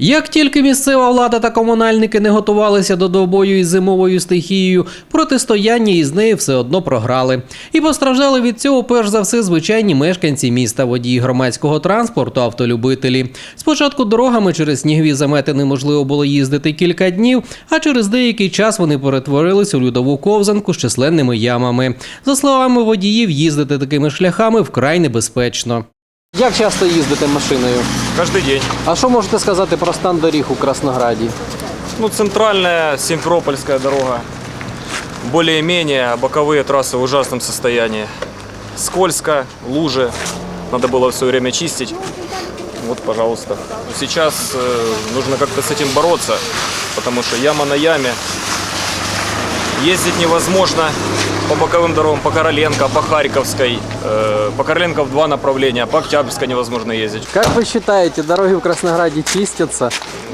Як тільки місцева влада та комунальники не готувалися до довбою із зимовою стихією, протистояння із нею все одно програли. І постраждали від цього перш за все звичайні мешканці міста, водії громадського транспорту, автолюбителі. Спочатку дорогами через снігові замети неможливо було їздити кілька днів, а через деякий час вони перетворились у льодову ковзанку з численними ямами. За словами водіїв, їздити такими шляхами вкрай небезпечно. Як часто їздите машиною? Каждый день. А що можете сказати про стан доріг у Краснограді? Ну, центральная Симферопольская дорога. Более-менее боковые трассы в ужасном состоянии. Скользко, лужи. Надо было все время чистить. Вот, пожалуйста. Сейчас э, нужно как-то с этим бороться, потому что яма на яме. Ездить невозможно По боковым дорогам, по Короленко, по Харьковской. Э, по Короленко в два направления, по Октябрьской невозможно ездить. Как вы считаете, дороги в Краснограде чистятся?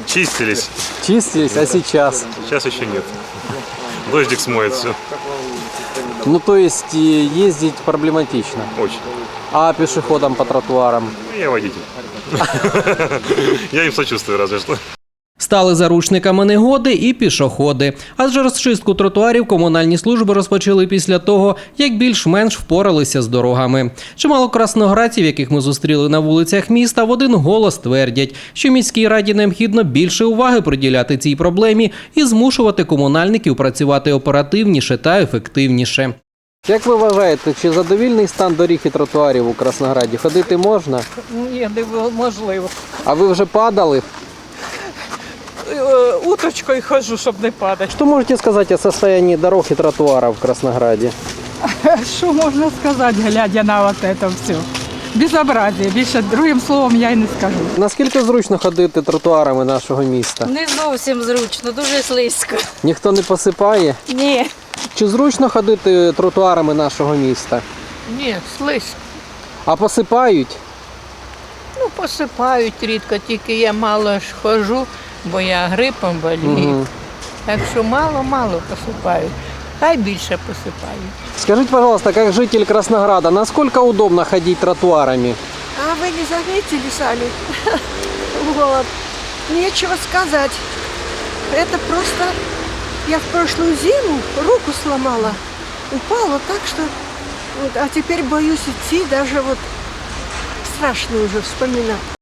Чистились. Чистились, а сейчас? Сейчас еще нет. Дождик смоет все. Ну, то есть ездить проблематично. Очень. А пешеходам по тротуарам? Я водитель. Я им сочувствую разве что. Стали заручниками негоди і пішоходи. Адже розчистку тротуарів комунальні служби розпочали після того, як більш-менш впоралися з дорогами. Чимало красноградців, яких ми зустріли на вулицях міста, в один голос твердять, що міській раді необхідно більше уваги приділяти цій проблемі і змушувати комунальників працювати оперативніше та ефективніше. Як ви вважаєте, чи задовільний стан доріг і тротуарів у Краснограді? Ходити можна? Ні, неможливо. А ви вже падали? Е, Уточкою хожу, щоб не падати. Что можете сказать о состоянии дорог и тротуаров в Краснограде? Що можна сказати, глядя на от це все? Безобразие. Більше другим словом я й не скажу. Наскільки зручно ходити тротуарами нашого міста? Не зовсім зручно, дуже слизько. Ніхто не посипає? Ні. Чи зручно ходити тротуарами нашого міста? Ні, слизько. А посипають? Ну, посипають рідко, тільки я мало ж хожу, бо я грипом болію. Мгм. Так що мало-мало посипають. Хай більше посипають. Скажите, пожалуйста, как житель Краснограда, насколько удобно ходить тротуарами? А вы не заметили сами? Вот. Нечего сказать. Это просто... Я в прошлую зиму руку сломала. Упала так, что... Вот, а теперь боюсь идти, даже вот страшно уже вспоминать.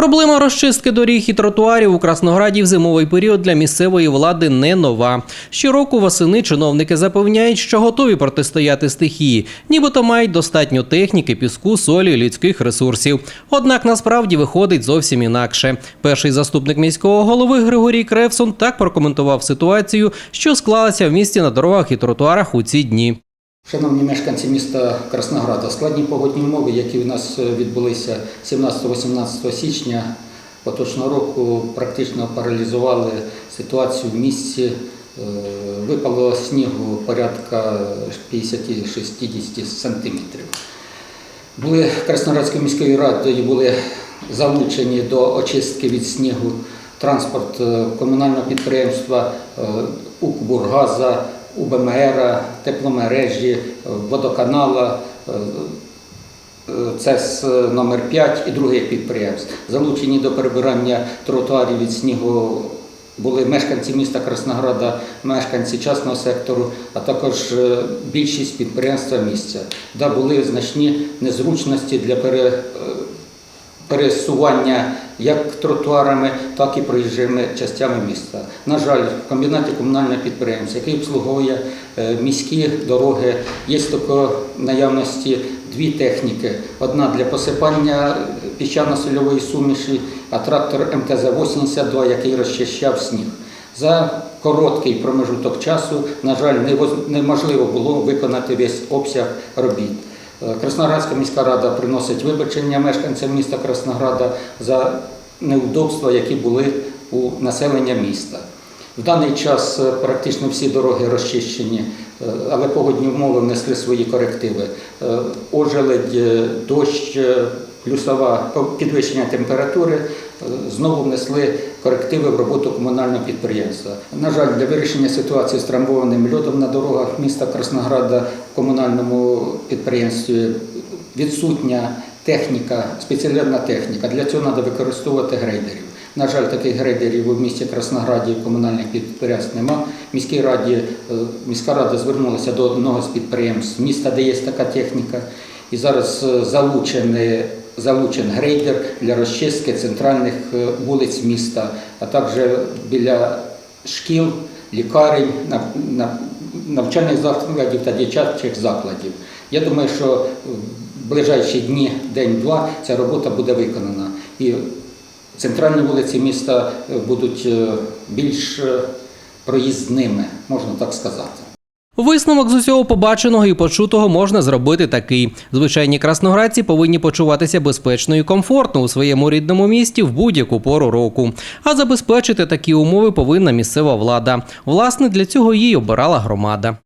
Проблема розчистки доріг і тротуарів у Краснограді в зимовий період для місцевої влади не нова. Щороку восени чиновники запевняють, що готові протистояти стихії, нібито мають достатньо техніки, піску, солі, людських ресурсів. Однак насправді виходить зовсім інакше. Перший заступник міського голови Григорій Кревсон так прокоментував ситуацію, що склалася в місті на дорогах і тротуарах у ці дні. Шановні мешканці міста Краснограда, складні погодні умови, які у нас е, відбулися 17-18 січня поточного року, практично паралізували ситуацію в місті. Е, Випало снігу порядка 50-60 сантиметрів. Були Красноградською міською радою були залучені до очистки від снігу транспорт е, комунального підприємства Укрбургаза, УБМР, тепломережі, водоканала, е, е, ЦЕС номер 5 і других підприємств. Залучені до перебирання тротуарів від снігу були мешканці міста Краснограда, мешканці частного сектору, а також е, більшість підприємства місця, де були значні незручності для е, пересування як тротуарами, так і проїжджими частями міста. На жаль, в комбінаті комунального підприємства, який обслуговує е, міські дороги, є тако наявності дві техніки: одна для посипання піщано-сольової суміші, а трактор МТЗ-82, який розчищав сніг. За короткий промежуток часу, на жаль, неможливо було виконати весь обсяг робіт. Е, Красноградська міська рада приносить вибачення мешканцям міста Краснограда за неудобства, які були у населення міста. В даний час е, практично всі дороги розчищені, е, але погодні умови внесли свої корективи. Е, Ожеледь, дощ, плюсова підвищення температури знову внесли корективи в роботу комунального підприємства. На жаль, для вирішення ситуації з трамбованим льодом на дорогах міста Краснограда в комунальному підприємстві відсутня техніка, спеціальна техніка. Для цього треба використовувати грейдерів. На жаль, таких грейдерів у місті Краснограді комунальних підприємств нема. Міській раді, е, міська рада звернулася до одного з підприємств міста, де є така техніка. І зараз е, залучений, залучен грейдер для розчистки центральних е, вулиць міста, а також біля шкіл, лікарень, нав- нав- навчальних закладів та дитячих закладів. Я думаю, що в ближайші дні, день-два, ця робота буде виконана. І центральні вулиці міста е, будуть е, більш е, проїзними, можна так сказати. Висновок з усього побаченого і почутого можна зробити такий: звичайні красноградці повинні почуватися безпечно і комфортно у своєму рідному місті в будь-яку пору року. А забезпечити такі умови повинна місцева влада. Власне, для цього її обирала громада.